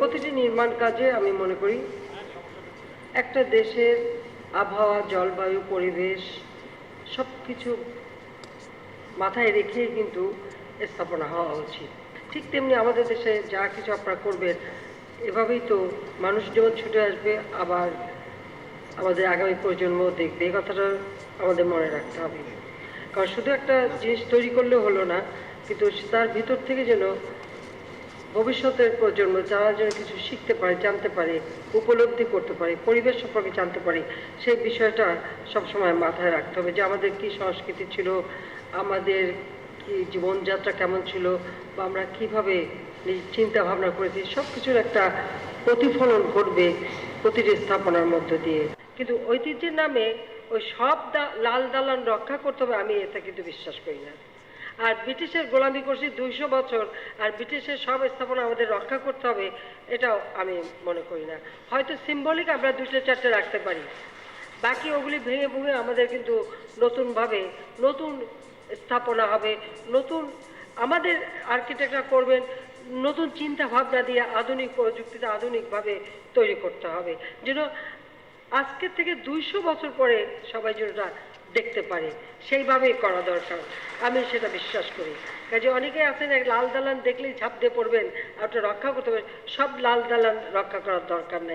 প্রতিটি নির্মাণ কাজে আমি মনে করি, একটা দেশের আবহাওয়া, জলবায়ু, পরিবেশ সব কিছু মাথায় রেখেই কিন্তু স্থাপনা হওয়া উচিত। ঠিক তেমনি আমাদের দেশে যা কিছু আপনারা করবেন, এভাবেই তো মানুষ যেমন ছুটে আসবে, আবার আমাদের আগামী প্রজন্ম দেখবে। এই কথাটা আমাদের মনে রাখতে হবে। কারণ শুধু একটা জিনিস তৈরি করলে হলো না, কিন্তু তার ভিতর থেকে যেন ভবিষ্যতের প্রজন্ম যারা যেন কিছু শিখতে পারে, জানতে পারে, উপলব্ধি করতে পারে, পরিবেশ সম্পর্কে জানতে পারে, সেই বিষয়টা সবসময় মাথায় রাখতে হবে যে আমাদের কি সংস্কৃতি ছিল, আমাদের কি জীবনযাত্রা কেমন ছিল, বা আমরা কীভাবে চিন্তা ভাবনা করেছি সব কিছুর একটা প্রতিফলন ঘটবে প্রতিটি স্থাপনার মধ্য দিয়ে। কিন্তু ঐতিহ্যের নামে ওই সব লাল দালান রক্ষা করতে হবে, আমি এটা কিন্তু বিশ্বাস করি না। আর ব্রিটিশের গোলামি করছি দুইশো বছর, আর ব্রিটিশের সব স্থাপনা আমাদের রক্ষা করতে হবে, এটাও আমি মনে করি না। হয়তো সিম্বলিক আমরা দুটো চারটে রাখতে পারি। বাকি ওগুলি ভেঙে ভুঙে আমাদের কিন্তু নতুনভাবে নতুন স্থাপনা হবে, নতুন আমাদের আর্কিটেক্টরা করবেন, নতুন চিন্তা ভাবনা দিয়ে আধুনিক প্রযুক্তিতে আধুনিকভাবে তৈরি করতে হবে। যেন আজকের থেকে দুইশো বছর পরে সবাই যেন দেখতে পারে। সেইভাবেই করা দরকার। আমি সেটা বিশ্বাস করি। কাজে অনেকে আছেন, এক লাল দালান দেখলেই ঝাঁপ দিয়ে পড়বেন, আর ওটা রক্ষা করতে হবে। সব লাল দালান রক্ষা করার দরকার নেই।